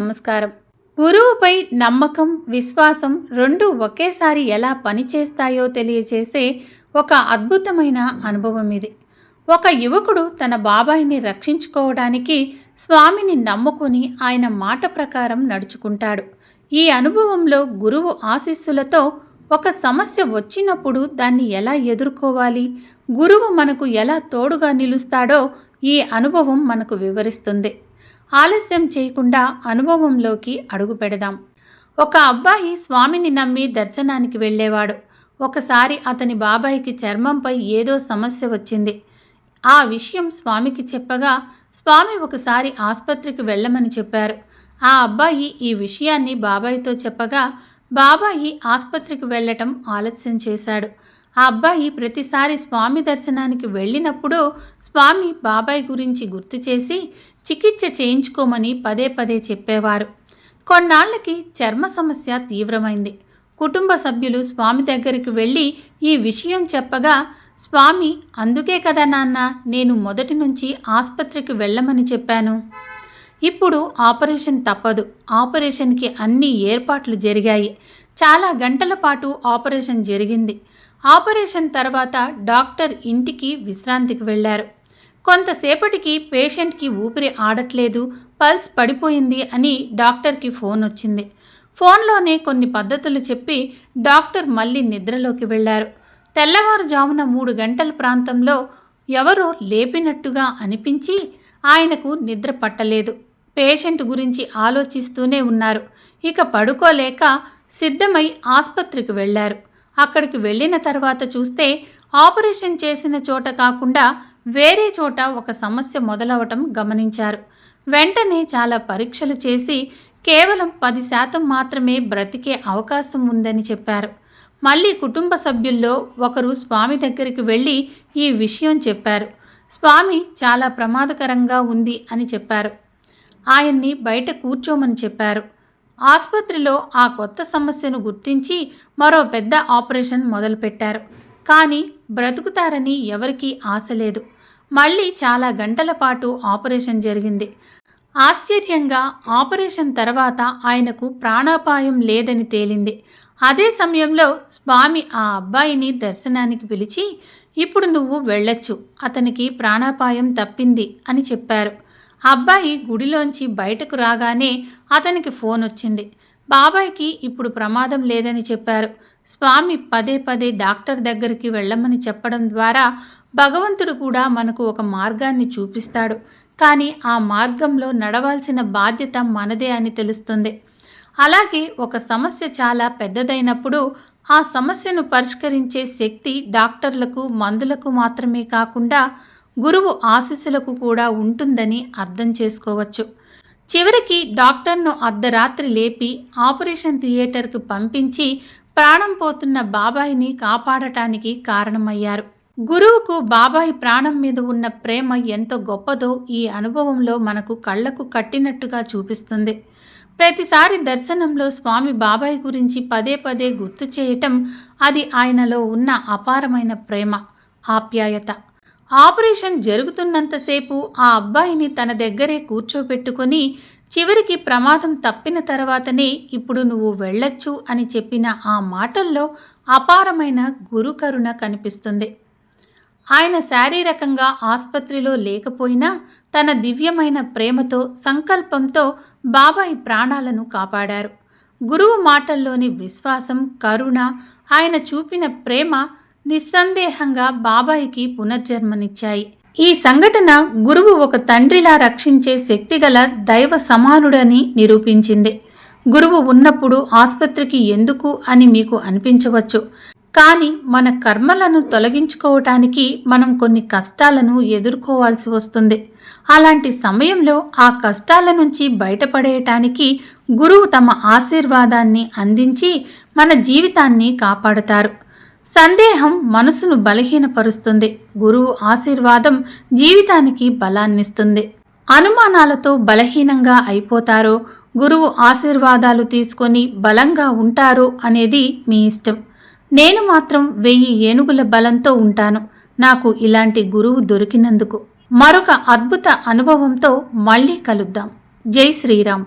నమస్కారం. గురువుపై నమ్మకం విశ్వాసం రెండు ఒకేసారి ఎలా పనిచేస్తాయో తెలియజేసే ఒక అద్భుతమైన అనుభవం ఇది. ఒక యువకుడు తన బాబాయిని రక్షించుకోవడానికి స్వామిని నమ్ముకుని ఆయన మాట ప్రకారం నడుచుకుంటాడు. ఈ అనుభవంలో గురువు ఆశీస్సులతో ఒక సమస్య వచ్చినప్పుడు దాన్ని ఎలా ఎదుర్కోవాలి? గురువు మనకు ఎలా తోడుగా నిలుస్తాడో ఈ అనుభవం మనకు వివరిస్తుంది. ఆలస్యం చేయకుండా అనుభవంలోకి అడుగు పెడదాం. ఒక అబ్బాయి స్వామిని నమ్మి దర్శనానికి వెళ్ళేవాడు. ఒకసారి అతని బాబాయికి చర్మంపై ఏదో సమస్య వచ్చింది. ఆ విషయం స్వామికి చెప్పగా స్వామి ఒకసారి ఆసుపత్రికి వెళ్ళమని చెప్పారు. ఆ అబ్బాయి ఈ విషయాన్ని బాబాయితో చెప్పగా బాబాయి ఆసుపత్రికి వెళ్ళటం ఆలస్యం చేశాడు. ఆ అబ్బాయి ప్రతిసారి స్వామి దర్శనానికి వెళ్ళినప్పుడు స్వామి బాబాయ్ గురించి గుర్తు చేసి చికిత్స చేయించుకోమని పదే పదే చెప్పేవారు. కొన్నాళ్ళకి చర్మ సమస్య తీవ్రమైంది. కుటుంబ సభ్యులు స్వామి దగ్గరికి వెళ్ళి ఈ విషయం చెప్పగా స్వామి అందుకే కదా నాన్న నేను మొదటి నుంచి ఆసుపత్రికి వెళ్ళమని చెప్పాను. ఇప్పుడు ఆపరేషన్ తప్పదు. ఆపరేషన్కి అన్ని ఏర్పాట్లు జరిగాయి. చాలా గంటల పాటు ఆపరేషన్ జరిగింది. ఆపరేషన్ తర్వాత డాక్టర్ ఇంటికి విశ్రాంతికి వెళ్ళారు. కొంతసేపటికి పేషెంట్కి ఊపిరి ఆడట్లేదు పల్స్ పడిపోయింది అని డాక్టర్కి ఫోన్ వచ్చింది. ఫోన్లోనే కొన్ని పద్ధతులు చెప్పి డాక్టర్ మళ్ళీ నిద్రలోకి వెళ్ళారు. తెల్లవారుజామున మూడు గంటల ప్రాంతంలో ఎవరో లేపినట్టుగా అనిపించి ఆయనకు నిద్ర పట్టలేదు. పేషెంట్ గురించి ఆలోచిస్తూనే ఉన్నారు. ఇక పడుకోలేక సిద్ధమై ఆసుపత్రికి వెళ్ళారు. అక్కడికి వెళ్ళిన తర్వాత చూస్తే ఆపరేషన్ చేసిన చోట కాకుండా వేరే చోట ఒక సమస్య మొదలవటం గమనించారు. వెంటనే చాలా పరీక్షలు చేసి కేవలం పది శాతం మాత్రమే బ్రతికే అవకాశం ఉందని చెప్పారు. మళ్ళీ కుటుంబ సభ్యుల్లో ఒకరు స్వామి దగ్గరికి వెళ్ళి ఈ విషయం చెప్పారు. స్వామి చాలా ప్రమాదకరంగా ఉంది అని చెప్పారు. ఆయన్ని బయట కూర్చోమని చెప్పారు. ఆసుపత్రిలో ఆ కొత్త సమస్యను గుర్తించి మరో పెద్ద ఆపరేషన్ మొదలుపెట్టారు. కానీ బ్రతుకుతారని ఎవరికీ ఆశ లేదు. మళ్ళీ చాలా గంటల పాటు ఆపరేషన్ జరిగింది. ఆశ్చర్యంగా ఆపరేషన్ తర్వాత ఆయనకు ప్రాణాపాయం లేదని తేలింది. అదే సమయంలో స్వామి ఆ అబ్బాయిని దర్శనానికి పిలిచి ఇప్పుడు నువ్వు వెళ్ళొచ్చు. అతనికి ప్రాణాపాయం తప్పింది అని చెప్పారు. అబ్బాయి గుడిలోంచి బయటకు రాగానే అతనికి ఫోన్ వచ్చింది. బాబాయ్కి ఇప్పుడు ప్రమాదం లేదని చెప్పారు. స్వామి పదే పదే డాక్టర్ దగ్గరికి వెళ్ళమని చెప్పడం ద్వారా భగవంతుడు కూడా మనకు ఒక మార్గాన్ని చూపిస్తాడు. కానీ ఆ మార్గంలో నడవాల్సిన బాధ్యత మనదే అని తెలుస్తుంది. అలాగే ఒక సమస్య చాలా పెద్దదైనప్పుడు ఆ సమస్యను పరిష్కరించే శక్తి డాక్టర్లకు మందులకు మాత్రమే కాకుండా గురువు ఆశీస్సులకు కూడా ఉంటుందని అర్థం చేసుకోవచ్చు. చివరికి డాక్టర్ను అర్ధరాత్రి లేపి ఆపరేషన్ థియేటర్కు పంపించి ప్రాణం పోతున్న బాబాయిని కాపాడటానికి కారణమయ్యారు. గురువుకు బాబాయి ప్రాణం మీద ఉన్న ప్రేమ ఎంత గొప్పదో ఈ అనుభవంలో మనకు కళ్ళకు కట్టినట్టుగా చూపిస్తుంది. ప్రతిసారి దర్శనంలో స్వామి బాబాయ్ గురించి పదే పదే గుర్తు చేయటం అది ఆయనలో ఉన్న అపారమైన ప్రేమ ఆప్యాయత. ఆపరేషన్ జరుగుతున్నంతసేపు ఆ అబ్బాయిని తన దగ్గరే కూర్చోబెట్టుకొని చివరికి ప్రమాదం తప్పిన తర్వాతనే ఇప్పుడు నువ్వు వెళ్ళొచ్చు అని చెప్పిన ఆ మాటల్లో అపారమైన గురుకరుణ కనిపిస్తుంది. ఆయన శారీరకంగా ఆసుపత్రిలో లేకపోయినా తన దివ్యమైన ప్రేమతో సంకల్పంతో బాబాయి ప్రాణాలను కాపాడారు. గురువు మాటల్లోని విశ్వాసం కరుణ ఆయన చూపిన ప్రేమ నిస్సందేహంగా బాబాయికి పునర్జన్మనిచ్చాయి. ఈ సంఘటన గురువు ఒక తండ్రిలా రక్షించే శక్తిగల దైవ సమానుడని నిరూపించింది. గురువు ఉన్నప్పుడు ఆసుపత్రికి ఎందుకు అని మీకు అనిపించవచ్చు. కానీ మన కర్మలను తొలగించుకోవటానికి మనం కొన్ని కష్టాలను ఎదుర్కోవాల్సి వస్తుంది. అలాంటి సమయంలో ఆ కష్టాల నుంచి బయటపడేయటానికి గురువు తమ ఆశీర్వాదాన్ని అందించి మన జీవితాన్ని కాపాడుతారు. సందేహం మనసును బలహీనపరుస్తుంది. గురువు ఆశీర్వాదం జీవితానికి బలాన్నిస్తుంది. అనుమానాలతో బలహీనంగా అయిపోతారో గురువు ఆశీర్వాదాలు తీసుకొని బలంగా ఉంటారో అనేది మీ ఇష్టం. నేను మాత్రం వెయ్యి ఏనుగుల బలంతో ఉంటాను. నాకు ఇలాంటి గురువు దొరికినందుకు. మరొక అద్భుత అనుభవంతో మళ్ళీ కలుద్దాం. జై శ్రీరామ్.